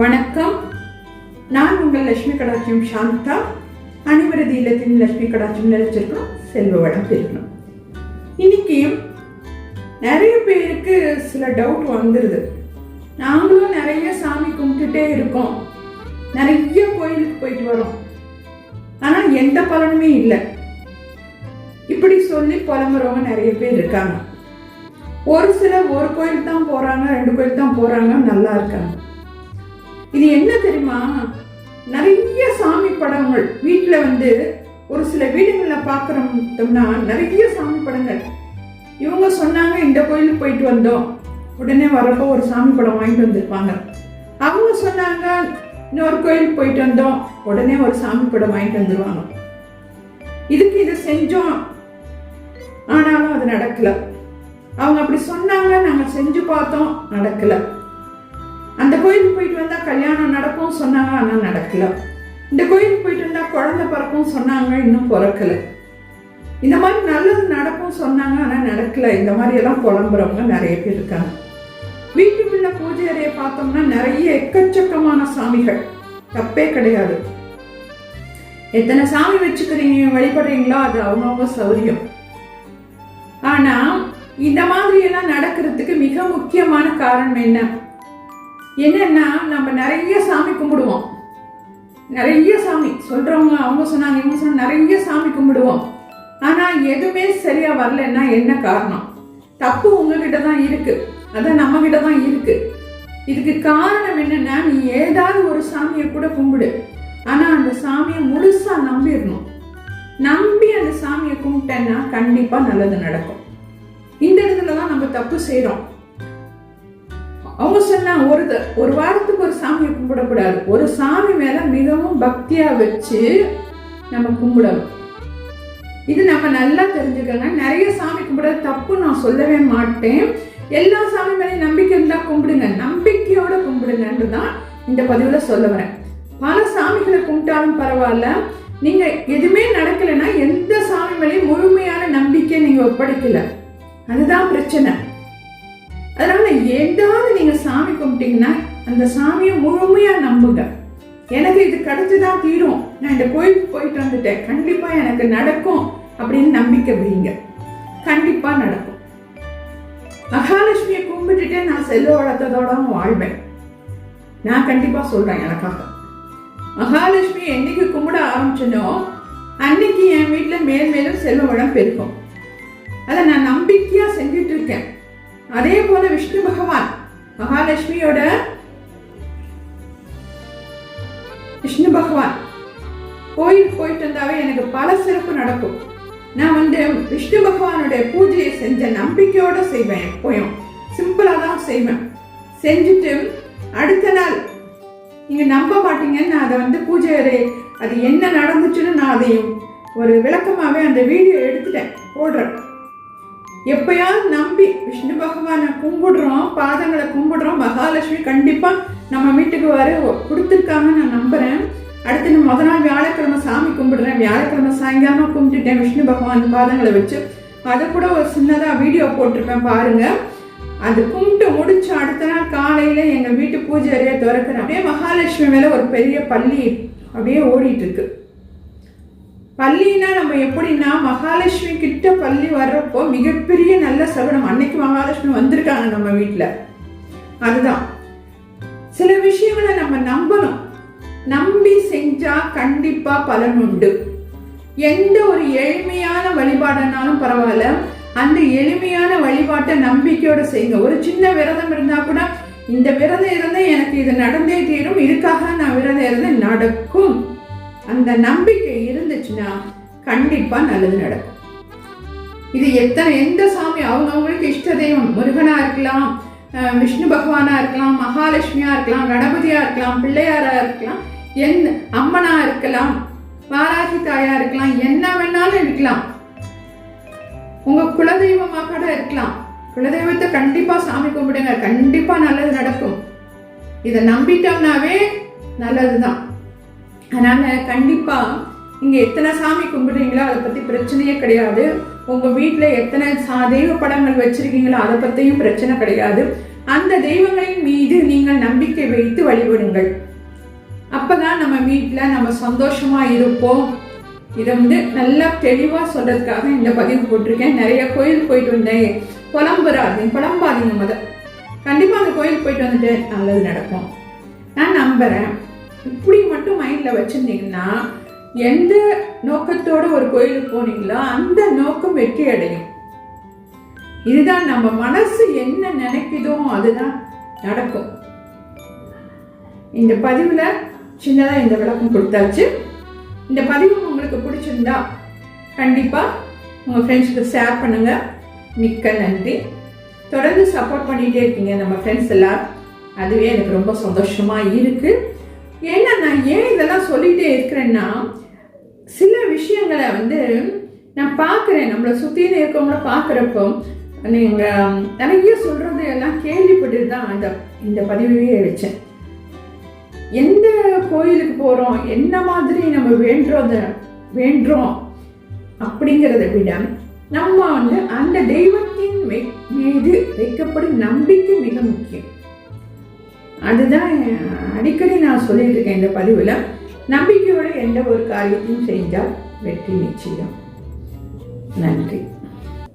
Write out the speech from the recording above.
வணக்கம். நான் உங்கள் லட்சுமி கடாட்சியம் சாந்தா. அனைவரது இல்லத்தின் லட்சுமி கடாட்சியம் நினைச்சிருக்கோம் செல்வ வளம் பெருக்கணும். இன்னைக்கு நிறைய பேருக்கு சில டவுட் வந்துடுது நாங்களும் நிறைய சாமி கும்பிட்டுட்டே இருக்கோம். நிறைய கோயிலுக்கு போயிட்டு வரோம். ஆனால் எந்த பலனுமே இல்லை. இப்படி சொல்லி புலம்புறவங்க நிறைய பேர் இருக்காங்க. ஒரு சிலர் ஒரு கோயில் தான் போறாங்க ரெண்டு கோயில் தான் போறாங்க நல்லா இருக்காங்க. இது என்ன தெரியுமா? நிறைய சாமி படங்கள். வீட்டில் வந்து ஒரு சில வீடுகளில் பார்க்குறோம்னா நிறைய சாமி படங்கள். இவங்க சொன்னாங்க இந்த கோயிலுக்கு போயிட்டு வந்தோம். உடனே வரப்போ ஒரு சாமி படம் வாங்கிட்டு வந்திருப்பாங்க. அவங்க சொன்னாங்க இன்னொரு கோயிலுக்கு போயிட்டு வந்தோம். உடனே ஒரு சாமி படம் வாங்கிட்டு வந்துருவாங்க. இதுக்கு இதை செஞ்சோம். ஆனாலும் அது நடக்கல. அவங்க அப்படி சொன்னாங்க நாங்கள் செஞ்சு பார்த்தோம் நடக்கலை. அந்த கோயிலுக்கு போயிட்டு வந்தா கல்யாணம் நடக்கும் சொன்னாங்க ஆனால் நடக்கல. இந்த கோயிலுக்கு போயிட்டு வந்தா குழந்தை பிறக்கும் சொன்னாங்க இன்னும் பிறக்கல. இந்த மாதிரி நல்லது நடக்கும் சொன்னாங்க ஆனால் நடக்கல. இந்த மாதிரி எல்லாம் புலம்புறவங்க நிறைய பேர் இருக்காங்க. வீட்டுக்குள்ள பூஜை அறையை பார்த்தோம்னா நிறைய எக்கச்சக்கமான சாமிகள். தப்பே கிடையாது. எத்தனை சாமி வச்சுக்கிறீங்க வழிபடுறீங்களோ அது அவங்கவுங்க சௌரியம். ஆனா இந்த மாதிரி எல்லாம் நடக்கிறதுக்கு மிக முக்கியமான காரணம் என்ன? என்னன்னா நம்ம நிறைய சாமி கும்பிடுவோம். நிறைய சாமி. சொல்றவங்க அவங்க சொன்னாங்க இவங்க சொன்னாங்க நிறைய சாமி கும்பிடுவோம். ஆனா எதுவுமே சரியா வரலன்னா என்ன காரணம்? தப்பு உங்ககிட்ட தான் இருக்கு. அதான் நம்ம கிட்ட தான் இருக்கு. இதுக்கு காரணம் என்னன்னா நீ ஏதாவது ஒரு சாமியை கூட கும்பிடு. ஆனா அந்த சாமியை முழுசா நம்பிடணும். நம்பி அந்த சாமியை கும்பிட்டேன்னா கண்டிப்பா நல்லது நடக்கும். இந்த இடத்துல தான் நம்ம தப்பு செய்கிறோம் அவங்க சொன்னாங்க ஒரு ஒரு வாரத்துக்கு ஒரு சாமியை கும்பிடக்கூடாது. ஒரு சாமி மேல மிகவும் பக்தியா வச்சு நம்ம கும்பிடணும். இது நம்ம நல்லா தெரிஞ்சுக்கணும் நிறைய சாமி கும்பிட தப்பு நான் சொல்லவே மாட்டேன். எல்லா சாமி மேலேயும் நம்பிக்கை இருந்தா கும்பிடுங்க. நம்பிக்கையோட கும்பிடுங்கன்னு தான் இந்த பதிவுல சொல்ல வரேன். பல சாமிகளை கும்பிட்டாலும் பரவாயில்ல. நீங்க எதுவுமே நடக்கலைன்னா எந்த சாமி மேலேயும் முழுமையான நம்பிக்கை நீங்க ஒப்படைக்கல. அதுதான் பிரச்சனை. அதனால ஏதாவது நீங்க சாமி கும்பிட்டீங்கன்னா அந்த சாமியை முழுமையா நம்புங்க. எனக்கு இது கிடைச்சுதான் தீரும். நான் இந்த கோயிலுக்கு போயிட்டு வந்துட்டேன். கண்டிப்பா எனக்கு நடக்கும் அப்படின்னு நம்பிக்கை வைங்க கண்டிப்பா நடக்கும். மகாலட்சுமியை கும்பிட்டுட்டே நான் செல்வ வளர்த்ததோட வாழ்வேன். நான் கண்டிப்பா சொல்றேன் எனக்காக. மகாலட்சுமி என்னைக்கு கும்பிட ஆரம்பிச்சனோ அன்னைக்கு என் வீட்டுல மேல் மேலும் செல்வ வளம் பெருக்கும் அதை நான் நம்பிக்கையா செஞ்சுட்டு இருக்கேன். அதே போல விஷ்ணு பகவான் மகாலட்சுமியோட விஷ்ணு பகவான். கோயிலுக்கு போயிட்டு வந்தாவே எனக்கு பல சிறப்பு நடக்கும். நான் வந்து விஷ்ணு பகவானுடைய பூஜையை செஞ்ச நம்பிக்கையோட செய்வேன் எப்போயும். சிம்பிளா தான் செய்வேன். செஞ்சுட்டு அடுத்த நாள் நீங்க நம்ப மாட்டீங்கன்னு நான் அதை வந்து பூஜை அறை அது என்ன நடந்துச்சுன்னு நான் அதையும் ஒரு விளக்கமாவே அந்த வீடியோ எடுத்துட்டேன் போடுறேன். எப்பயாவது நம்பி விஷ்ணு பகவானை கும்பிடுறோம் பாதங்களை கும்பிடுறோம் மகாலட்சுமி கண்டிப்பா நம்ம வீட்டுக்கு வர கொடுத்துருக்காங்க நான் நம்புறேன். அடுத்து நான் முத நாள் வியாழக்கிழமை சாமி கும்பிடுறேன். வியாழக்கிழமை சாயங்காலம் கும்பிட்டுட்டேன் விஷ்ணு பகவான் பாதங்களை வச்சு. அதை கூட ஒரு சின்னதா வீடியோ போட்டிருப்பேன் பாருங்க. அது கும்பிட்டு முடிச்சு அடுத்த நாள் காலையில எங்க வீட்டு பூஜை அறையை திறக்கிறேன். அப்படியே மகாலட்சுமி மேல ஒரு பெரிய பள்ளி அப்படியே ஓடிட்டு இருக்கு. பள்ளினா நம்ம எப்படின்னா மகாலட்சுமி கிட்ட பள்ளி வர்றப்போ மிகப்பெரிய நல்ல சகுனம் அன்னைக்கு மகாலட்சுமி வந்திருக்காங்க நம்ம வீட்டில் அதுதான். சில விஷயங்களை நம்ம நம்பணும். நம்பி செஞ்சா கண்டிப்பா பலன் உண்டு. எந்த ஒரு எளிமையான வழிபாடுனாலும் பரவாயில்ல. அந்த எளிமையான வழிபாட்டை நம்பிக்கையோட செய்யுங்க. ஒரு சின்ன விரதம் இருந்தா கூட இந்த விரதம் இருந்தால் எனக்கு இது நடந்தே தீரும். இதுக்காக நான் விரதம் இருந்தேன் நடக்கும். அந்த நம்பிக்கை இருந்துச்சுன்னா கண்டிப்பா நல்லது நடக்கும். இது எத்தனை எந்த சாமி அவங்கவுங்களுக்கு இஷ்ட தெய்வம். முருகனா இருக்கலாம் அஹ் விஷ்ணு பகவானா இருக்கலாம் மகாலட்சுமியா இருக்கலாம் கணபதியா இருக்கலாம் பிள்ளையாரா இருக்கலாம் என் அம்மனா இருக்கலாம் வாராகி தாயா இருக்கலாம் என்ன வேணாலும் இருக்கலாம். உங்க குலதெய்வமா கூட இருக்கலாம். குலதெய்வத்தை கண்டிப்பா சாமி கும்பிடுங்க. கண்டிப்பா நல்லது நடக்கும். இதை நம்பிட்டோம்னாவே நல்லதுதான். அதனால கண்டிப்பா நீங்க எத்தனை சாமி கும்பிடுறீங்களோ அதை பத்தி பிரச்சனையே கிடையாது. உங்க வீட்டில் எத்தனை சா தெய்வ படங்கள் வச்சிருக்கீங்களோ அதை பத்தியும் பிரச்சனை கிடையாது. அந்த தெய்வங்களின் மீது நீங்கள் நம்பிக்கை வைத்து வழிபடுங்கள். அப்பதான் நம்ம வீட்டில் நம்ம சந்தோஷமா இருப்போம். இதை வந்து நல்லா தெளிவாக சொல்றதுக்காக இந்த பதிவு போட்டிருக்கேன். நிறைய கோயில் போயிட்டு வந்தேன். புலம்புறாதீங்க புலம்பாதீங்க முத கண்டிப்பாக அந்த கோயில் போயிட்டு வந்துட்டு நல்லது நடக்கும். நான் நம்புறேன். இப்படி மட்டும் மைண்டில் வச்சிருந்தீங்கன்னா எந்த நோக்கத்தோட ஒரு கோயிலுக்கு போனீங்களோ அந்த நோக்கம் வெற்றி அடையும். இதுதான் நம்ம மனசு என்ன நினைக்குதோ அதுதான் நடக்கும். இந்த பதிவில் சின்னதாக இந்த விளக்கம் கொடுத்தாச்சு. இந்த பதிவு உங்களுக்கு பிடிச்சிருந்தா கண்டிப்பாக உங்கள் ஃப்ரெண்ட்ஸுக்கு ஷேர் பண்ணுங்கள் மிக்க நன்றி. தொடர்ந்து சப்போர்ட் பண்ணிகிட்டே இருக்கீங்க நம்ம ஃப்ரெண்ட்ஸ் எல்லாம் அதுவே எனக்கு ரொம்ப சந்தோஷமாக இருக்குது ஏன்னா நான் ஏன் இதெல்லாம் சொல்லிகிட்டே இருக்கிறேன்னா சில விஷயங்களை வந்து நான் பார்க்குறேன். நம்மளை சுற்றின்னு இருக்கவங்கள பார்க்குறப்போ நீங்கள் நிறைய சொல்கிறது எல்லாம் கேள்விப்பட்டு தான் இந்த இந்த பதிவையே வச்சேன். எந்த கோயிலுக்கு போகிறோம் என்ன மாதிரி நம்ம வேண்டுறத வேண்டுறோம்? அப்படிங்கிறத விட நம்ம வந்து அந்த தெய்வத்தின் மீது வைக்கப்படும் நம்பிக்கை மிக முக்கியம். அதுதான் அடிக்கடி நான் சொல்லிட்டு இருக்கேன் இந்த பதிவில். நம்பிக்கையோடு எந்த ஒரு காரியத்தையும் செஞ்சால் வெற்றி நிச்சயம். நன்றி.